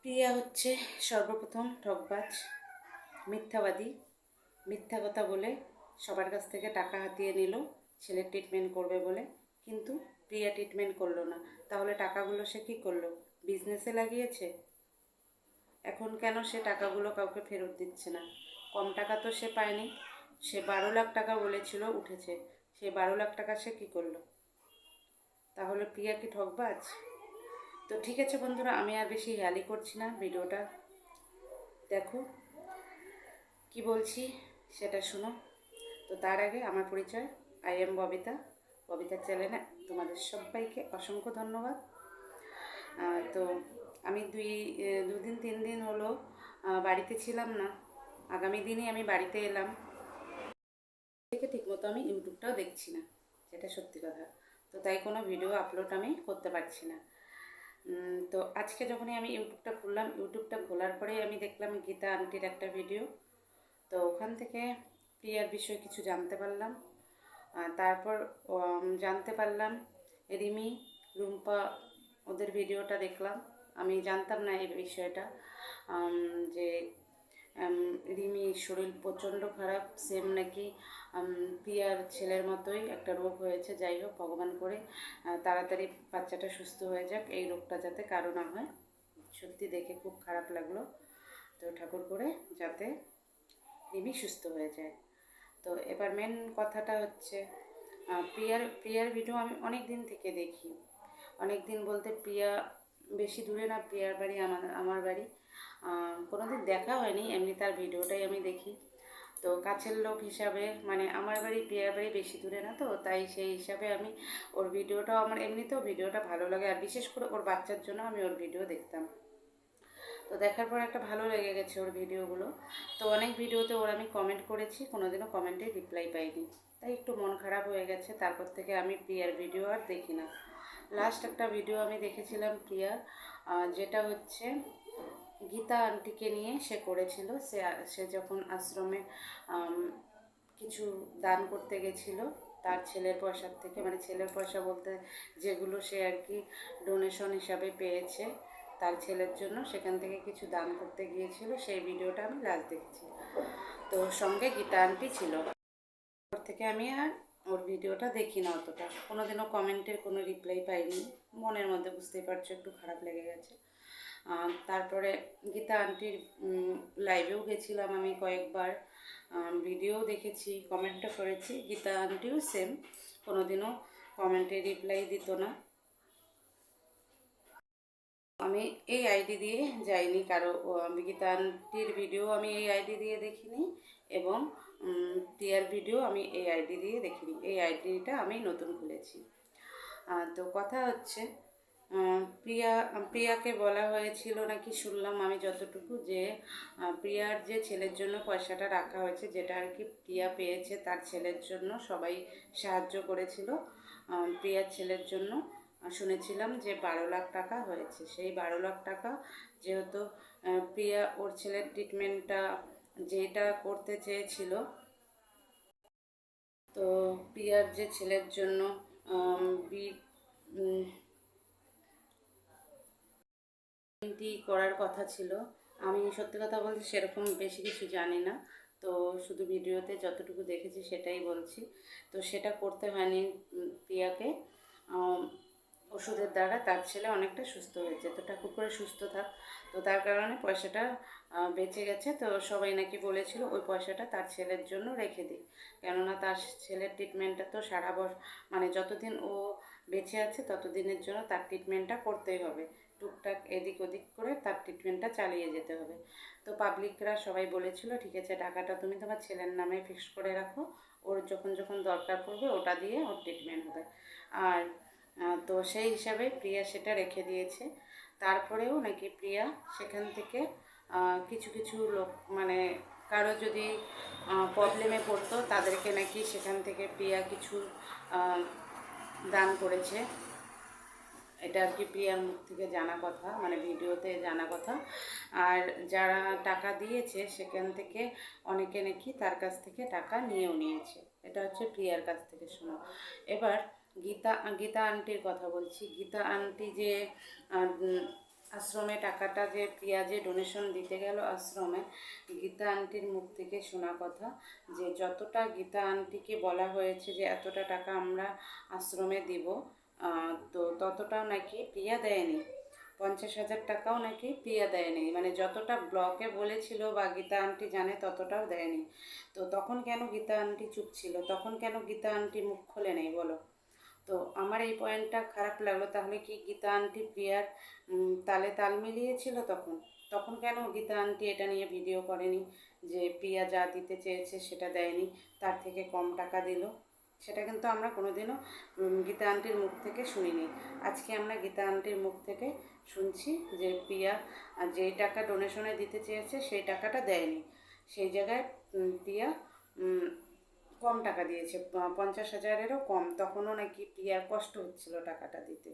প্রিয়া হচ্ছে সর্বপ্রথম ঠকবাজ, মিথ্যাবাদী, মিথ্যা কথা বলে সবার কাছ থেকে টাকা হাতিয়ে নিল, ছেলে ট্রিটমেন্ট করবে বলে। কিন্তু প্রিয়া ট্রিটমেন্ট করল না। তাহলে টাকাগুলো সে কী করল? বিজনেসে লাগিয়েছে? এখন কেন সে টাকাগুলো কাউকে ফেরত দিচ্ছে না? কম টাকা তো সে পায়নি। সে বারো লাখ টাকা বলেছিল, উঠেছে। সেই বারো লাখ টাকা সে কী করল? তাহলে প্রিয়া কি ঠকবাজ? তো ঠিক আছে বন্ধুরা, আমি আর বেশি হেয়ালি করছি না, ভিডিওটা দেখো। কি বলছি সেটা শোনো। তো তার আগে আমার পরিচয় আই এম ববিতা। ববিতার চ্যানেলে তোমাদের সবাইকে অসংখ্য ধন্যবাদ। তো আমি দুই দুদিন, তিন দিন হলো বাড়িতে ছিলাম না। আগামী দিনই আমি বাড়িতে এলাম। থেকে ঠিকমতো আমি ইউটিউবটাও দেখছি না যেটা সত্যি কথা। তো তাই কোনো ভিডিও আপলোড আমি করতে পারছি না। তো আজকে যখনই আমি ইউটিউবটা খুললাম, ইউটিউবটা খোলার পরেই আমি দেখলাম গীতা আন্টির একটা ভিডিও। তো ওখান থেকে প্রিয়ার বিষয়ে কিছু জানতে পারলাম। তারপর জানতে পারলাম রিমি, রুম্পা ওদের ভিডিওটা দেখলাম। আমি জানতাম না এই বিষয়টা যে রিমির শরীর প্রচণ্ড খারাপ সেম নাকি প্রিয়ার ছেলের মতোই একটা রোগ হয়েছে, যাই হোক, ভগবান করে তাড়াতাড়ি বাচ্চাটা সুস্থ হয়ে যাক, এই রোগটা যাতে কারও না হয়। সত্যি দেখে খুব খারাপ লাগল। তো ঠাকুর করে যাতে রিমি সুস্থ হয়ে যায়। তো এবার মেন কথাটা হচ্ছে প্রিয়ার প্রিয়ার ভিডিও আমি অনেক দিন থেকে দেখি। অনেক দিন বলতে প্রিয়া বেশি দূরে না প্রিয়ার বাড়ি, আমার আমার বাড়ি। কোনোদিন দেখা হয়নি, এমনি তার ভিডিওটাই আমি দেখি। তো কাছের লোক হিসাবে মানে আমার বাড়ি প্রিয়ার বাড়ি বেশি দূরে না তো, তাই সেই হিসাবে আমি ওর ভিডিওটাও, আমার এমনিতেও ভিডিওটা ভালো লাগে। আর বিশেষ করে ওর বাচ্চার জন্য আমি ওর ভিডিও দেখতাম। তো দেখার পর একটা ভালো লেগে গেছে ওর ভিডিওগুলো। তো অনেক ভিডিওতে ওর আমি কমেন্ট করেছি, কোনোদিনও কমেন্টে রিপ্লাই পাইনি। তাই একটু মন খারাপ হয়ে গেছে, তারপর থেকে আমি প্রিয়ার ভিডিও আর দেখি না। লাস্ট একটা ভিডিও আমি দেখেছিলাম প্রিয়ার যেটা হচ্ছে গীতা আন্টিকে নিয়ে সে করেছিল। সে সে যখন আশ্রমে কিছু দান করতে গেছিল, তার ছেলের পয়সার থেকে মানে ছেলের পয়সা বলতে যেগুলো সে আর কি ডোনেশন হিসাবে পেয়েছে, তার ছেলের জন্য সেখান থেকে কিছু দান করতে গিয়েছিল। সেই ভিডিওটা আমি লাস্ট দেখেছি। তো সঙ্গে গীতা আন্টি ছিল। ওর থেকে আমি আর ওর ভিডিওটা দেখি না অতটা। কোনোদিনও কমেন্টের কোনো রিপ্লাই পাইনি। মনের মধ্যে বুঝতেই পারছ, একটু খারাপ লেগে গেছে। তারপরে গীতা আন্টির লাইভেও গেছিলাম আমি কয়েকবার। ভিডিও দেখেছি কমেন্টও করেছি। গীতা আন্টিও সেম কোনোদিনও কমেন্টে রিপ্লাই দিত না। আমি এই আইডি দিয়ে যাইনি, কারও গীতা আন্টির ভিডিও আমি এই আইডি দিয়ে দেখিনি এবং প্রিয়ার ভিডিও আমি এই আইডি দিয়ে দেখিনি। এই আইডিটা আমি নতুন খুলেছি। তো কথা হচ্ছে প্রিয়া, প্রিয়াকে বলা হয়েছিল নাকি শুনলাম আমি যতটুকু যে প্রিয়ার যে ছেলের জন্য পয়সাটা রাখা হয়েছে, যেটা আর কি প্রিয়া পেয়েছে তার ছেলের জন্য সবাই সাহায্য করেছিল প্রিয়ার ছেলের জন্য। শুনেছিলাম যে বারো লাখ টাকা হয়েছে। সেই বারো লাখ টাকা যেহেতু প্রিয়া ওর ছেলের ট্রিটমেন্টটা যেটা করতে চেয়েছিল, তো প্রিয়ার যে ছেলের জন্য বি উম, করার কথা ছিল। আমি সত্যি কথা বলতে সেরকম বেশি কিছু জানি না। তো শুধু ভিডিওতে যতটুকু দেখেছি সেটাই বলছি। তো সেটা করতে হয়নি প্রিয়াকে। ওষুধের দ্বারা তার ছেলে অনেকটা সুস্থ হয়েছে। তো ঠাকুর করে সুস্থ থাক। তো তার কারণে পয়সাটা বেঁচে গেছে। তো সবাই নাকি বলেছিল ওই পয়সাটা তার ছেলের জন্য রেখে দিই কেননা তার ছেলের ট্রিটমেন্টটা তো সারা বছর মানে যতদিন ও বেঁচে আছে ততদিনের জন্য তার ট্রিটমেন্টটা করতেই হবে। টুকটাক এদিক ওদিক করে তার ট্রিটমেন্টটা চালিয়ে যেতে হবে। তো পাবলিকরা সবাই বলেছিল, ঠিক আছে, টাকাটা তুমি তোমার ছেলের নামে ফিক্স করে রাখো। ওর যখন যখন দরকার পড়বে, ওটা দিয়ে ওর ট্রিটমেন্ট হবে। আর তো সেই হিসাবে প্রিয়া সেটা রেখে দিয়েছে। তারপরেও নাকি প্রিয়া সেখান থেকে কিছু কিছু লোক মানে কারও যদি প্রবলেমে পড়তো, তাদেরকে নাকি সেখান থেকে প্রিয়া কিছু দান করেছে। এটা আর কি প্রিয়ার মুখ থেকে জানা কথা মানে ভিডিওতে জানা কথা। আর যারা টাকা দিয়েছে সেখান থেকে অনেকে নাকি তার কাছ থেকে টাকা নিয়েও নিয়েছে। এটা হচ্ছে প্রিয়ার কাছ থেকে শোনো। এবার গীতা গীতা আন্টির কথা বলছি। গীতা আন্টি যে আশ্রমে টাকাটা যে প্রিয়া যে ডোনেশন দিতে গেল আশ্রমে, গীতা আন্টির মুখ থেকে শোনা কথা যে যতটা গীতা আন্টিকে বলা হয়েছে যে এতটা টাকা আমরা আশ্রমে দিব তো ততটাও নাকি প্রিয়া দেয়নি। পঞ্চাশ হাজার টাকাও নাকি প্রিয়া দেয়নি। মানে যতটা ব্লকে বলেছিল বা গীতা আন্টি জানে ততটাও দেয়নি। তো তখন কেন গীতা আন্টি চুপ ছিল? তখন কেন গীতা আন্টি মুখ খোলে নেই বলো? তো আমার এই পয়েন্টটা খারাপ লাগল। তাহলে কি গীতা আন্টি প্রিয়ার তালে তাল মিলিয়েছিল তখন? তখন কেন গীতা আন্টি এটা নিয়ে ভিডিও করেনি যে প্রিয়া যা দিতে চেয়েছে সেটা দেয়নি, তার থেকে কম টাকা দিল? সেটা কিন্তু আমরা কোনোদিনও গীতা আন্টির মুখ থেকে শুনিনি। আজকে আমরা গীতা আন্টির মুখ থেকে শুনছি যে আহ, যেই টাকা ডোনেশনে দিতে চেয়েছে সেই টাকাটা দেয়নি। সেই জায়গায় প্রিয়া কম টাকা দিয়েছে পঞ্চাশ হাজারেরও কম। তখনও নাকি প্রিয়ার কষ্ট হচ্ছিল টাকাটা দিতে।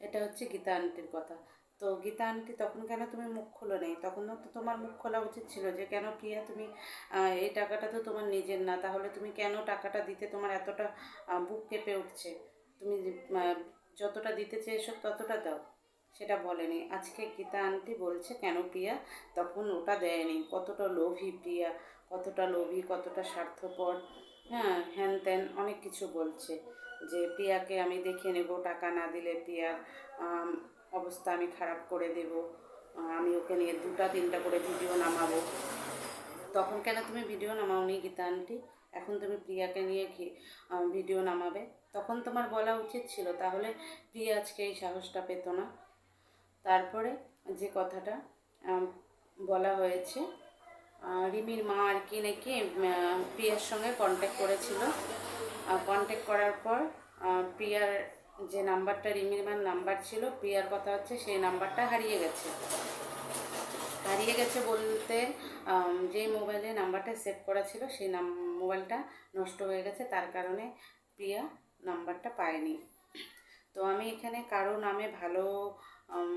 এটা হচ্ছে গীতা আন্টির কথা। তো গীতা আন্টি তখন কেন তুমি মুখ খোলো নেই? তখন তো তোমার মুখ খোলা উচিত ছিল যে, কেন প্রিয়া তুমি এই টাকাটা তো তোমার নিজের না, তাহলে তুমি কেন টাকাটা দিতে তোমার এতটা বুক কেঁপে উঠছে? তুমি যতটা দিতে চেয়েছো ততটা দাও। সেটা বলেনি। আজকে গীতা আন্টি বলছে, কেন প্রিয়া? তখন ওটা দেয়নি। কতটা লোভী প্রিয়া, কতটা লোভী, কতটা স্বার্থপর। হ্যাঁ হ্যান ত্যান অনেক কিছু বলছে যে, প্রিয়াকে আমি দেখে নেব, টাকা না দিলে প্রিয়ার অবস্থা আমি খারাপ করে দেব। আমি ওকে নিয়ে দুটা, তিনটা করে ভিডিও নামাবো। তখন কেন তুমি ভিডিও নামাওনি গীতা আন্টি? এখন তুমি প্রিয়াকে নিয়ে কি ভিডিও নামাবে। তখন তোমার বলা উচিত ছিল, তাহলে প্রিয়া আজকে এই সাহসটা পেত না। তারপরে যে কথাটা বলা হয়েছে রিমির মা আর কি নাকি প্রিয়ার সঙ্গে কন্ট্যাক্ট করেছিল। কন্ট্যাক্ট করার পর প্রিয়ার যে নাম্বারটা রিমির মার নাম্বার ছিল, প্রিয়ার কথা হচ্ছে সেই নাম্বারটা হারিয়ে গেছে। হারিয়ে গেছে বলতে যেই মোবাইলে নাম্বারটা সেভ করা ছিল, সেই নাম, মোবাইলটা নষ্ট হয়ে গেছে, তার কারণে প্রিয়া নাম্বারটা পায়নি। তো আমি এখানে কারও নামে ভালো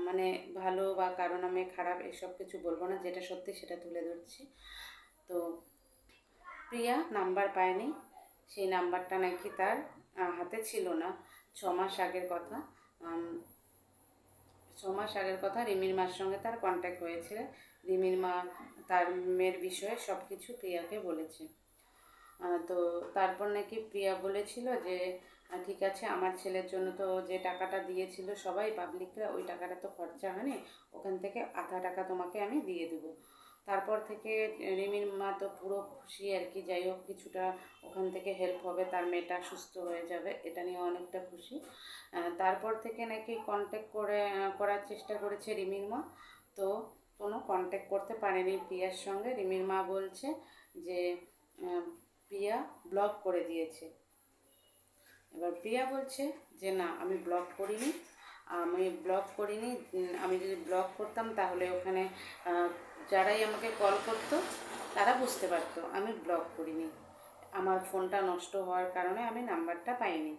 মানে ভালো বা কারও নামে খারাপ এসব কিছু বলব না, যেটা সত্যি সেটা তুলে ধরছি। তো প্রিয়া নাম্বার পায়নি, সেই নাম্বারটা নাকি তার হাতে ছিল না। ছ মাস আগের কথা ছ মাস আগের কথা রিমির মার সঙ্গে তার কন্ট্যাক্ট হয়েছে। রিমির মা তার মেয়ের বিষয়ে সব কিছু প্রিয়াকে বলেছে। তো তারপর নাকি প্রিয়া বলেছিল যে ঠিক আছে, আমার ছেলের জন্য তো যে টাকাটা দিয়েছিল সবাই পাবলিকরা ওই টাকাটা তো খরচা হয়নি, ওখান থেকে আধা টাকা তোমাকে আমি দিয়ে দেবো। তারপর থেকে রিমির মা তো পুরো খুশি আর কি। যাই হোক, কিছুটা ওখান থেকে হেল্প হবে, তার মেয়েটা সুস্থ হয়ে যাবে, এটা নিয়ে অনেকটা খুশি। তারপর থেকে নাকি কন্ট্যাক্ট করে করার চেষ্টা করেছে রিমির মা। তো কোনো কন্ট্যাক্ট করতে পারেনি প্রিয়ার সঙ্গে। রিমির মা বলছে যে প্রিয়া ব্লক করে দিয়েছে। এবার প্রিয়া বলছে যে, না, আমি ব্লক করিনি। আমি ব্লক করিনি। আমি যদি ব্লক করতাম তাহলে ওখানে যারাই আমাকে কল করতো, তারা বুঝতে পারতো, আমি ব্লক করিনি। আমার ফোনটা নষ্ট হওয়ার কারণে আমি নাম্বারটা পাইনি।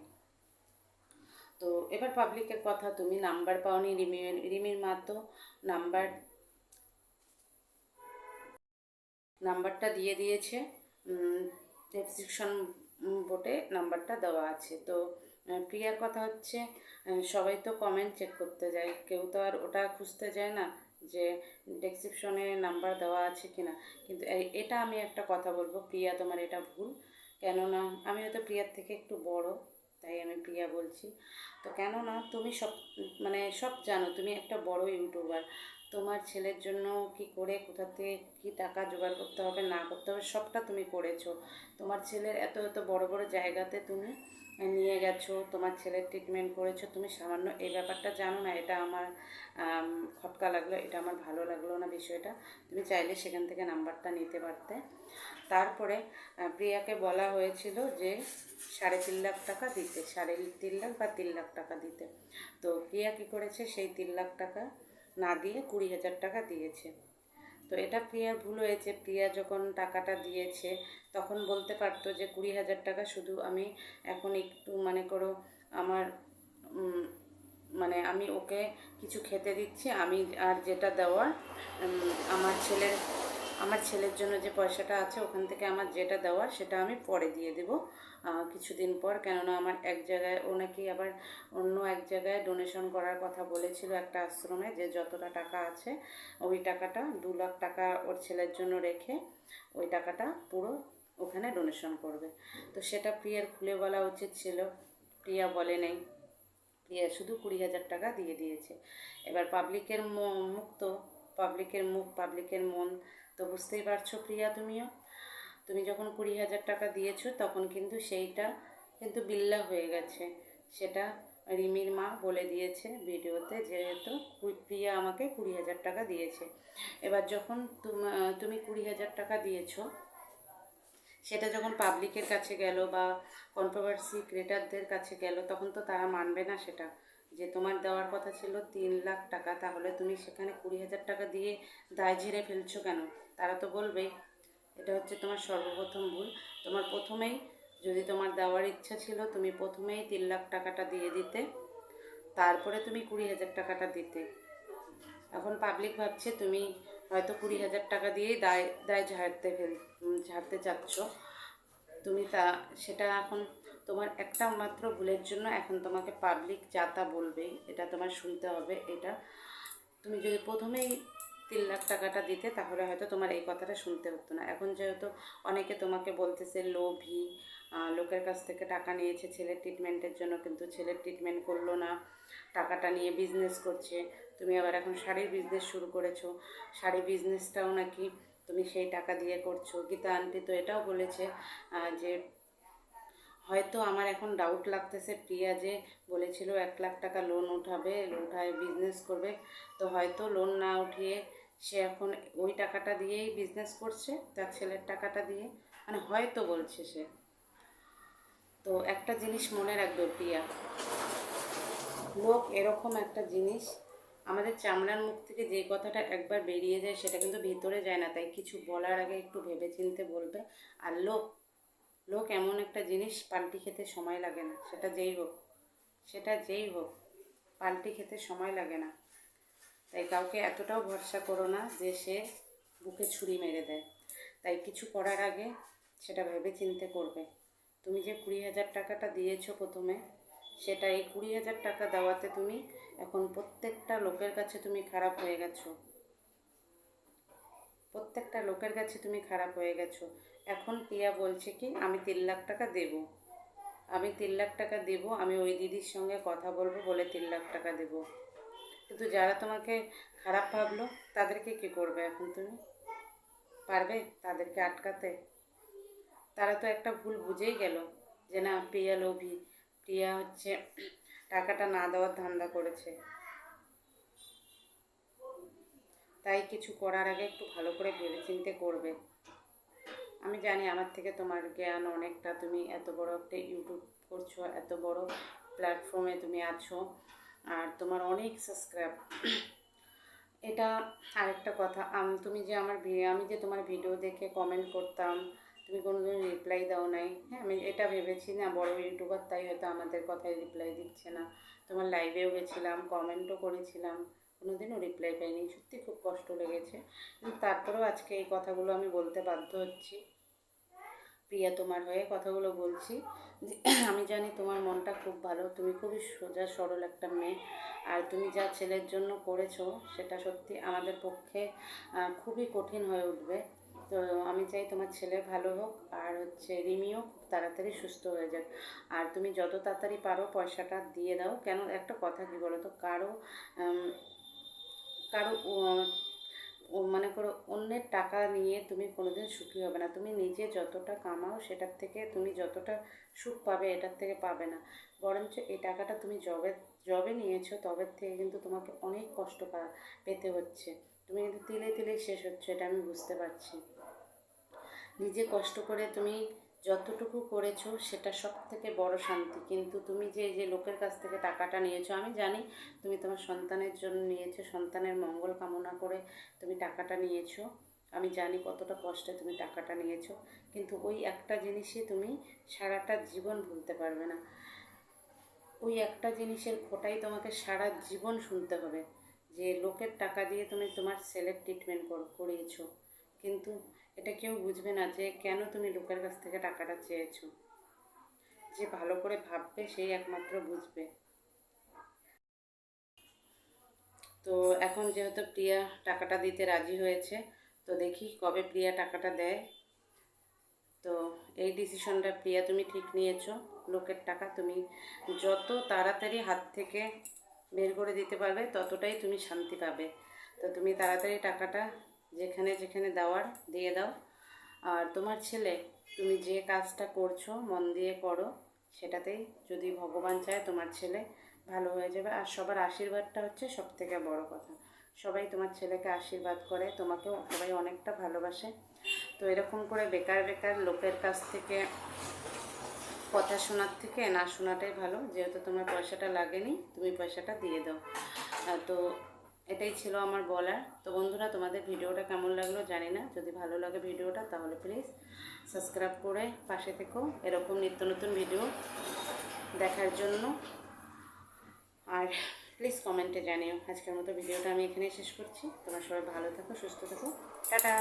তো এবার পাবলিকের কথা, তুমি নাম্বার পাওনি রিমি রিমির মা তো নাম্বার নাম্বারটা দিয়ে দিয়েছে ডেসক্রিপশন বোর্ডে নাম্বারটা দেওয়া আছে। তো প্রিয়ার কথা হচ্ছে সবাই তো কমেন্ট চেক করতে যায়, কেউ তো আর ওটা খুঁজতে যায় না। যে ডেসক্রিপশনে নাম্বার দেওয়া আছে কি না কিন্তু এটা আমি একটা কথা বলব, প্রিয়া তোমার এটা ভুল। কেননা আমি হয়তো প্রিয়ার থেকে একটু বড়, তাই আমি প্রিয়া বলছি। তো কেননা তুমি সব মানে সব জানো, তুমি একটা বড় ইউটিউবার তোমার ছেলের জন্য কি করে কোথা থেকে কী টাকা জোগাড় করতে হবে না করতে হবে সবটা তুমি করেছ। তোমার ছেলের এত এত বড় বড় জায়গাতে তুমি নিয়ে গেছো তোমার ছেলের ট্রিটমেন্ট করেছ তুমি সামান্য এই ব্যাপারটা জানো না এটা আমার আম, খটকা লাগল এটা আমার ভালো লাগল না বিষয়টা। তুমি চাইলে সেখান থেকে নাম্বারটা নিতে পারতে। তারপরে প্রিয়াকে বলা হয়েছিল যে সাড়ে তিন লাখ টাকা দিতে সাড়ে তিন লাখ বা তিন লাখ টাকা দিতে। তো প্রিয়া কী করেছে সেই তিন লাখ টাকা না দিয়ে কুড়ি হাজার টাকা দিয়েছে। তো এটা প্রিয়ার ভুল হয়েছে। প্রিয়া যখন টাকাটা দিয়েছে, তখন বলতে পারতো যে কুড়ি হাজার টাকা শুধু আমি এখন একটু মানে করো আমার মানে আমি ওকে কিছু খেতে দিচ্ছি, আমি আর যেটা দেওয়ার আমার ছেলের আমার ছেলের জন্য যে পয়সাটা আছে, ওখান থেকে আমার যেটা দেওয়া সেটা আমি পরে দিয়ে দেবো। কিছুদিন পর, কেননা আমার এক জায়গায় ও নাকি আবার অন্য এক জায়গায় ডোনেশন করার কথা বলেছিল একটা আশ্রমে যে যতটা টাকা আছে, ওই টাকাটা দু লাখ টাকা ওর ছেলের জন্য রেখে ওই টাকাটা পুরো ওখানে ডোনেশন করবে। তো সেটা প্রিয়ার খুলে বলা উচিত ছিল। প্রিয়া বলে নেই। প্রিয়া শুধু কুড়ি হাজার টাকা দিয়ে দিয়েছে। এবার পাবলিকের মুখ তো পাবলিকের মুখ পাবলিকের মন তো বুঝতেই পারছ প্রিয়া তুমিও? তুমি যখন কুড়ি হাজার টাকা দিয়েছ, তখন কিন্তু সেইটা কিন্তু বিল্লা হয়ে গেছে। সেটা রিমির মা বলে দিয়েছে ভিডিওতে, যেহেতু প্রিয়া আমাকে কুড়ি হাজার টাকা দিয়েছে। এবার যখন তুম- কুড়ি হাজার টাকা দিয়েছ, সেটা যখন পাবলিকের কাছে গেল বা কন্ট্রোভার্সি ক্রিয়েটারদের কাছে গেল, তখন তো তারা মানবে না সেটা। যে তোমার দেওয়ার কথা ছিল তিন লাখ টাকা, তাহলে তুমি সেখানে কুড়ি হাজার টাকা দিয়ে দায় ঝেড়ে ফেলছো কেন? তারা তো বলবেই এটা হচ্ছে তোমার সর্বপ্রথম ভুল। তোমার প্রথমেই যদি তোমার দেওয়ার ইচ্ছা ছিল, তুমি প্রথমেই তিন লাখ টাকাটা দিয়ে দিতে। তারপরে তুমি কুড়ি হাজার টাকাটা দিতে। এখন পাবলিক ভাবছে, তুমি হয়তো কুড়ি হাজার টাকা দিয়েই দায় দায় ঝাড়তে ফেল ঝাড়তে চাচ্ছ। তুমি তা, সেটা এখন তোমার একটা মাত্র ভুলের জন্য এখন তোমাকে পাবলিক যা তা বলবেই এটা তোমার শুনতে হবে, এটা। তুমি যদি প্রথমেই তিন লাখ টাকাটা দিতে, তাহলে হয়তো তোমার এই কথাটা শুনতে হতো না। এখন যেহেতু অনেকে তোমাকে বলতেছে, লোভী লোকের কাছ থেকে টাকা নিয়েছে, ছেলের ট্রিটমেন্টের জন্য কিন্তু ছেলের ট্রিটমেন্ট করল না, টাকাটা নিয়ে বিজনেস করছে। তুমি আবার এখন শাড়ির বিজনেস শুরু করেছ। শাড়ি বিজনেসটাও নাকি তুমি সেই টাকা দিয়ে করছ। গীতা আন্টি তো এটাও বলেছে যে হয়তো আমার এখন ডাউট লাগতেছে। প্রিয়া যে বলেছিল, এক লাখ টাকা লোন উঠাবে, উঠায় বিজনেস করবে। তো হয়তো লোন না উঠিয়ে সে এখন ওই টাকাটা দিয়েই বিজনেস করছে, তার ছেলের টাকাটা দিয়ে। মানে হয়তো বলছে সে। তো একটা জিনিস মনে রাখবে প্রিয়া। লোক এরকম একটা জিনিস, আমাদের চামড়ার মুখ থেকে যে কথাটা একবার বেরিয়ে যায় সেটা কিন্তু ভিতরে যায় না। তাই কিছু বলার আগে একটু ভেবেচিন্তে বলবে। আর লোক লোক এমন একটা জিনিস পাল্টি খেতে সময় লাগে না। সেটা যেই হোক, সেটা যেই হোক, পাল্টি খেতে সময় লাগে না। তাই কাউকে এতটাও ভরসা করো না যে সে বুকে ছুরি মেরে দেয়। তাই কিছু করার আগে সেটা ভেবে চিন্তে করবে। তুমি যে কুড়ি হাজার টাকাটা দিয়েছ প্রথমে, সেটা এই কুড়ি হাজার টাকা দেওয়াতে তুমি এখন প্রত্যেকটা লোকের কাছে তুমি খারাপ হয়ে গেছো। প্রত্যেকটা লোকের কাছে তুমি খারাপ হয়ে গেছো। এখন প্রিয়া বলছে কি, আমি তিন লাখ টাকা দেব। আমি তিন লাখ টাকা দেব, আমি ওই দিদির সঙ্গে কথা বলব বলে তিন লাখ টাকা দেব। কিন্তু যারা তোমাকে খারাপ ভাবলো, তাদেরকে কি করবে এখন তুমি? পারবে তাদেরকে আটকাতে? তারা তো একটা ভুল বুঝেই গেল যে না, প্রিয়া লোভী। প্রিয়া হচ্ছে টাকাটা না দেওয়ার ধান্দা করেছে। তাই কিছু করার আগে একটু ভালো করে ভেবেচিন্তে করবে। আমি জানি আমার থেকে তোমার জ্ঞান অনেকটা। তুমি এত বড় একটা ইউটিউব করছ, এত বড় প্ল্যাটফর্মে তুমি আছো। আর তোমার অনেক সাবস্ক্রাইব এটা আরেকটা কথা, আম- তুমি যে আমার আমি যে তোমার ভিডিও দেখে কমেন্ট করতাম, তুমি কোনোদিন রিপ্লাই দাও নাই। হ্যাঁ আমি এটা ভেবেছি না, বড় ইউটিউবার তাই হয়তো আমাদের কথায় রিপ্লাই দিচ্ছে না। তোমার লাইভেও গেছিলাম কমেন্টও করেছিলাম, কোনোদিনও রিপ্লাই পাইনি। সত্যি খুব কষ্ট লেগেছে। কিন্তু তারপরেও আজকে এই কথাগুলো আমি বলতে বাধ্য হচ্ছি। প্রিয়া তোমার হয়ে কথাগুলো বলছি। আমি জানি তোমার মনটা খুব ভালো, তুমি খুবই সোজা, সরল একটা মেয়ে। আর তুমি যা ছেলের জন্য করেছ, সেটা সত্যি আমাদের পক্ষে খুবই কঠিন হয়ে উঠবে। তো আমি চাই তোমার ছেলে ভালো হোক, আর হচ্ছে রিমিও খুব তাড়াতাড়ি সুস্থ হয়ে যাক। আর তুমি যত তাড়াতাড়ি পারো পয়সাটা দিয়ে দাও। কেন, একটা কথা কি বলো তো কারও কারও মনে করো অন্যের টাকা নিয়ে তুমি কোনোদিন সুখী হবে না। তুমি নিজে যতটা কামাও সেটার থেকে তুমি যতটা সুখ পাবে এটার থেকে পাবে না। বরঞ্চ এই টাকাটা তুমি জবে জবে নিয়েছো তবে থেকে কিন্তু তোমাকে অনেক কষ্ট পেতে হচ্ছে। তুমি কিন্তু তিলে তিলে শেষ হচ্ছে, এটা আমি বুঝতে পারছি। নিজে কষ্ট করে তুমি যতটুকু করেছ সেটা সব থেকে বড় শান্তি। কিন্তু তুমি যে যে লোকের কাছ থেকে টাকাটা নিয়েছো, আমি জানি তুমি তোমার সন্তানের জন্য নিয়েছো, সন্তানের মঙ্গল কামনা করে তুমি টাকাটা নিয়েছো। আমি জানি কতটা কষ্টে তুমি টাকাটা নিয়েছো। কিন্তু ওই একটা জিনিসই তুমি সারাটা জীবন ভুলতে পারবে না। ওই একটা জিনিসের খোটাই তোমাকে সারা জীবন শুনতে হবে যে, লোকের টাকা দিয়ে তুমি তোমার ছেলের ট্রিটমেন্ট করিয়েছো। কিন্তু এটা কেউ বুঝবে না যে কেন তুমি লোকের কাছ থেকে টাকাটা চেয়েছো। যে ভালো করে ভাববে, সেই একমাত্র বুঝবে। তো এখন যেহেতু প্রিয়া টাকাটা দিতে রাজি হয়েছে, তো দেখি কবে প্রিয়া টাকাটা দেয়। তো এই ডিসিশনটা প্রিয়া তুমি ঠিক নিয়েছো। লোকের টাকা তুমি যত তাড়াতাড়ি হাত থেকে বের করে দিতে পারবে, ততটাই তুমি শান্তি পাবে। তো তুমি তাড়াতাড়ি টাকাটা যেখানে যেখানে দেওয়ার, দিয়ে দাও। আর তোমার ছেলে, তুমি যে কাজটা করছ, মন দিয়ে করো, সেটাতেই যদি ভগবান চায় তোমার ছেলে ভালো হয়ে যাবে। আর সবার আশীর্বাদটা হচ্ছে সব থেকে বড় কথা। সবাই তোমার ছেলেকে আশীর্বাদ করে, তোমাকেও সবাই অনেকটা ভালোবাসে। তো এরকম করে বেকার বেকার লোকের কাছ থেকে কথা শোনার থেকে না শোনাটাই ভালো। যেহেতু তোমার পয়সাটা লাগেনি, তুমি পয়সাটা দিয়ে দাও। তো এটাই ছিল আমার বলার। তো বন্ধুরা, তোমাদের ভিডিওটা কেমন লাগল জানি না। যদি ভালো লাগে ভিডিওটা, তাহলে প্লিজ সাবস্ক্রাইব করে পাশে থেকো। এরকম নিত্য নতুন ভিডিও দেখার জন্য। আর প্লিজ কমেন্টে জানিও। আজকের মতো ভিডিওটা আমি এখানেই শেষ করছি। তোমরা সবাই ভালো থাকো, সুস্থ থাকো। টাটা!